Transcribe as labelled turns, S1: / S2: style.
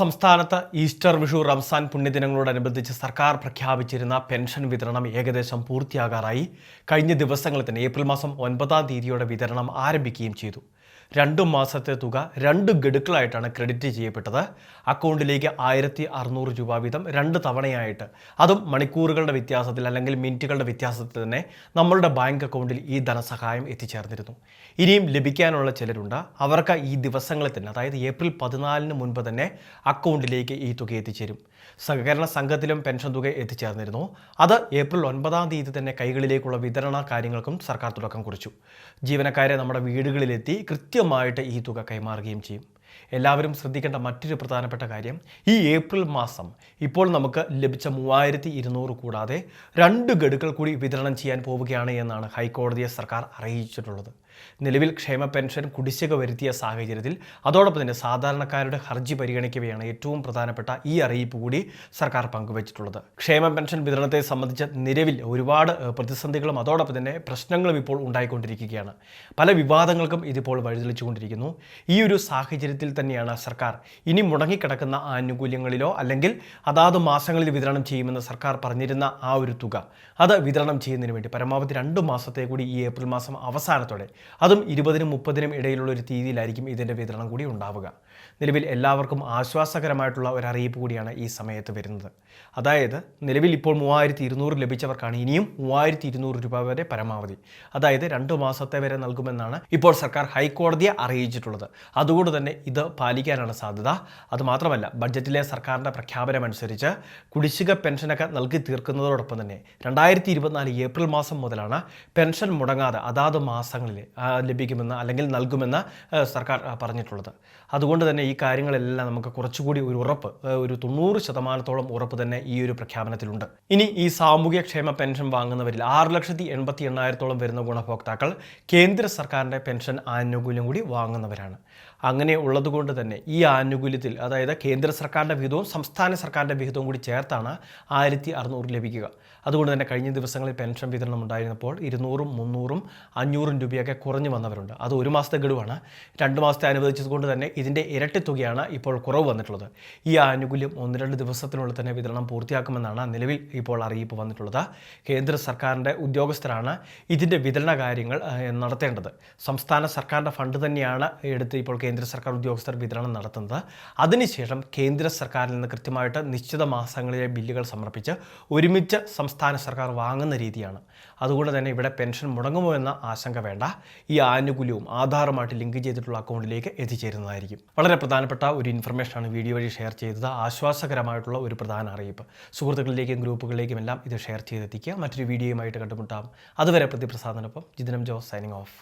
S1: സംസ്ഥാനത്ത് ഈസ്റ്റർ വിഷു റംസാൻ പുണ്യദിനങ്ങളോടനുബന്ധിച്ച് സർക്കാർ പ്രഖ്യാപിച്ചിരുന്ന പെൻഷൻ വിതരണം ഏകദേശം പൂർത്തിയാകാറായി. കഴിഞ്ഞ ദിവസങ്ങളിൽ തന്നെ ഏപ്രിൽ മാസം ഒൻപതാം തീയതിയോടെ വിതരണം ആരംഭിക്കുകയും ചെയ്തു. രണ്ടു മാസത്തെ തുക രണ്ട് ഗഡുക്കളായിട്ടാണ് ക്രെഡിറ്റ് ചെയ്യപ്പെട്ടത്. അക്കൗണ്ടിലേക്ക് ആയിരത്തി അറുന്നൂറ് രൂപ വീതം രണ്ട് തവണയായിട്ട്. അതും മണിക്കൂറുകളുടെ വ്യത്യാസത്തിൽ അല്ലെങ്കിൽ മിനിറ്റുകളുടെ വ്യത്യാസത്തിൽ തന്നെ നമ്മളുടെ ബാങ്ക് അക്കൗണ്ടിൽ ഈ ധനസഹായം എത്തിച്ചേർന്നിരുന്നു. ഇനിയും ലഭിക്കാനുള്ള ചിലരുണ്ട്. അവർക്ക് ഈ ദിവസങ്ങളിൽ തന്നെ അതായത് ഏപ്രിൽ പതിനാലിന് മുൻപ് തന്നെ അക്കൗണ്ടിലേക്ക് ഈ തുക എത്തിച്ചേരും. സഹകരണ സംഘത്തിലും പെൻഷൻ തുക എത്തിച്ചേർന്നിരുന്നു. അത് ഏപ്രിൽ ഒൻപതാം തീയതി തന്നെ കൈകളിലേക്കുള്ള വിതരണ കാര്യങ്ങൾക്കും സർക്കാർ തുടക്കം കുറിച്ചു. ജീവനക്കാരെ നമ്മുടെ വീടുകളിലെത്തി കൃത്യമായിട്ട് ഈ തുക കൈമാറുകയും ചെയ്യും. എല്ലാവരും ശ്രദ്ധിക്കേണ്ട മറ്റൊരു പ്രധാനപ്പെട്ട കാര്യം ഈ ഏപ്രിൽ മാസം ഇപ്പോൾ നമുക്ക് ലഭിച്ച മൂവായിരത്തി ഇരുന്നൂറ് കൂടാതെ രണ്ട് ഗഡുക്കൾ കൂടി വിതരണം ചെയ്യാൻ പോവുകയാണ് എന്നാണ് ഹൈക്കോടതിയെ സർക്കാർ അറിയിച്ചിട്ടുള്ളത്. നിലവിൽ ക്ഷേമ പെൻഷൻ കുടിശ്ശിക വരുത്തിയ സാഹചര്യത്തിൽ അതോടൊപ്പം തന്നെ സാധാരണക്കാരുടെ ഹർജി പരിഗണിക്കവെയാണ് ഏറ്റവും പ്രധാനപ്പെട്ട ഈ അറിയിപ്പ് കൂടി സർക്കാർ പങ്കുവച്ചിട്ടുള്ളത്. ക്ഷേമ പെൻഷൻ വിതരണത്തെ സംബന്ധിച്ച് നിലവിൽ ഒരുപാട് പ്രതിസന്ധികളും അതോടൊപ്പം തന്നെ പ്രശ്നങ്ങളും ഇപ്പോൾ ഉണ്ടായിക്കൊണ്ടിരിക്കുകയാണ്. പല വിവാദങ്ങൾക്കും ഇതിപ്പോൾ വഴിതെളിച്ചുകൊണ്ടിരിക്കുന്നു. ഈ ഒരു സാഹചര്യത്തിൽ തന്നെയാണ് സർക്കാർ. ഇനി മുടങ്ങിക്കിടക്കുന്ന ആനുകൂല്യങ്ങളിലോ അല്ലെങ്കിൽ അതാത് മാസങ്ങളിൽ വിതരണം ചെയ്യുമെന്ന് സർക്കാർ പറഞ്ഞിരുന്ന ആ ഒരു തുക അത് വിതരണം ചെയ്യുന്നതിന് വേണ്ടി പരമാവധി രണ്ട് മാസത്തെ കൂടി ഈ ഏപ്രിൽ മാസം അവസാനത്തോടെ അതും ഇരുപതിനും മുപ്പതിനും ഇടയിലുള്ള ഒരു തീയതിയിലായിരിക്കും ഇതിന്റെ വിതരണം കൂടി ഉണ്ടാവുക. നിലവിൽ എല്ലാവർക്കും ആശ്വാസകരമായിട്ടുള്ള ഒരു അറിയിപ്പ് കൂടിയാണ് ഈ സമയത്ത് വരുന്നത്. അതായത് നിലവിൽ ഇപ്പോൾ മൂവായിരത്തി ഇരുന്നൂറ് ലഭിച്ചവർക്കാണ് ഇനിയും മൂവായിരത്തി ഇരുന്നൂറ് രൂപ വരെ പരമാവധി അതായത് രണ്ട് മാസത്തെ വരെ നൽകുമെന്നാണ് ഇപ്പോൾ സർക്കാർ ഹൈക്കോടതിയെ അറിയിച്ചിട്ടുള്ളത്. അതുകൊണ്ട് തന്നെ ഇത് പാലിക്കാനാണ് സാധ്യത. അതുമാത്രമല്ല ബഡ്ജറ്റിലെ സർക്കാരിന്റെ പ്രഖ്യാപനമനുസരിച്ച് കുടിശ്ശിക പെൻഷനൊക്കെ നൽകി തീർക്കുന്നതോടൊപ്പം തന്നെ രണ്ടായിരത്തി ഇരുപത്തിനാല് ഏപ്രിൽ മാസം മുതലാണ് പെൻഷൻ മുടങ്ങാതെ അതാത് മാസങ്ങളിൽ ലഭിക്കുമെന്ന് അല്ലെങ്കിൽ നൽകുമെന്ന് സർക്കാർ പറഞ്ഞിട്ടുള്ളത്. അതുകൊണ്ട് തന്നെ ഈ കാര്യങ്ങളെല്ലാം നമുക്ക് കുറച്ചുകൂടി ഒരു ഉറപ്പ് ഒരു തൊണ്ണൂറ് ശതമാനത്തോളം ഉറപ്പ് തന്നെ ഈ ഒരു പ്രഖ്യാപനത്തിലുണ്ട്. ഇനി ഈ സാമൂഹ്യക്ഷേമ പെൻഷൻ വാങ്ങുന്നവരിൽ ആറ് ലക്ഷത്തി എൺപത്തി എണ്ണായിരത്തോളം വരുന്ന ഗുണഭോക്താക്കൾ കേന്ദ്ര സർക്കാരിന്റെ പെൻഷൻ ആനുകൂല്യം കൂടി വാങ്ങുന്നവരാണ്. അങ്ങനെ ഉള്ളതുകൊണ്ട് തന്നെ ഈ ആനുകൂല്യത്തിൽ അതായത് കേന്ദ്ര സർക്കാരിന്റെ വിഹിതവും സംസ്ഥാന സർക്കാരിന്റെ വിഹിതവും കൂടി ചേർത്താണ് ആയിരത്തി അറുന്നൂറ് ലഭിക്കുക. അതുകൊണ്ട് തന്നെ കഴിഞ്ഞ ദിവസങ്ങളിൽ പെൻഷൻ വിതരണം ഉണ്ടായിരുന്നപ്പോൾ ഇരുന്നൂറും മുന്നൂറും അഞ്ഞൂറും രൂപയൊക്കെ കുറഞ്ഞു വന്നവരുണ്ട്. അത് ഒരു മാസത്തെ ഗഡുവാണ്. രണ്ട് മാസത്തെ അനുവദിച്ചതുകൊണ്ട് തന്നെ ഇതിന്റെ ഇരട്ടി തുകയാണ് ഇപ്പോൾ കുറവ് വന്നിട്ടുള്ളത്. ഈ ആനുകൂല്യം ഒന്ന് രണ്ട് ദിവസത്തിനുള്ളിൽ തന്നെ വിതരണം പൂർത്തിയാക്കുമെന്നാണ് നിലവിൽ ഇപ്പോൾ അറിയിപ്പ് വന്നിട്ടുള്ളത്. കേന്ദ്ര സർക്കാരിന്റെ ഉദ്യോഗസ്ഥരാണ് ഇതിന്റെ വിതരണ കാര്യങ്ങൾ നടത്തേണ്ടത്. സംസ്ഥാന സർക്കാരിന്റെ ഫണ്ട് തന്നെയാണ് എടുത്ത് ഇപ്പോൾ കേന്ദ്ര സർക്കാർ ഉദ്യോഗസ്ഥർ വിതരണം നടത്തുന്നത്. അതിനുശേഷം കേന്ദ്ര സർക്കാരിൽ നിന്ന് കൃത്യമായിട്ട് നിശ്ചിത മാസങ്ങളിലെ ബില്ലുകൾ സമർപ്പിച്ച് ഒരുമിച്ച് സംസ്ഥാന സർക്കാർ വാങ്ങുന്ന രീതിയാണ്. അതുകൊണ്ട് തന്നെ ഇവിടെ പെൻഷൻ മുടങ്ങുമോ എന്ന ആശങ്ക വേണ്ട. ഈ ആനുകൂല്യവും ആധാറുമായിട്ട് ലിങ്ക് ചെയ്തിട്ടുള്ള അക്കൗണ്ടിലേക്ക് എത്തിച്ചേരുന്നതായിരിക്കും. വളരെ പ്രധാനപ്പെട്ട ഒരു ഇൻഫർമേഷനാണ് വീഡിയോ വഴി ഷെയർ ചെയ്തത്. ആശ്വാസകരമായിട്ടുള്ള ഒരു പ്രധാന അറിയിപ്പ്. സുഹൃത്തുക്കളിലേക്കും ഗ്രൂപ്പുകളിലേക്കും എല്ലാം ഇത് ഷെയർ ചെയ്തെത്തിക്കുക. മറ്റൊരു വീഡിയോയുമായിട്ട് കണ്ടുമുട്ടാം. അതുവരെ പ്രതിപ്രസാദനൊപ്പം ജിതനം ജോസ് സൈനിങ് ഓഫ്.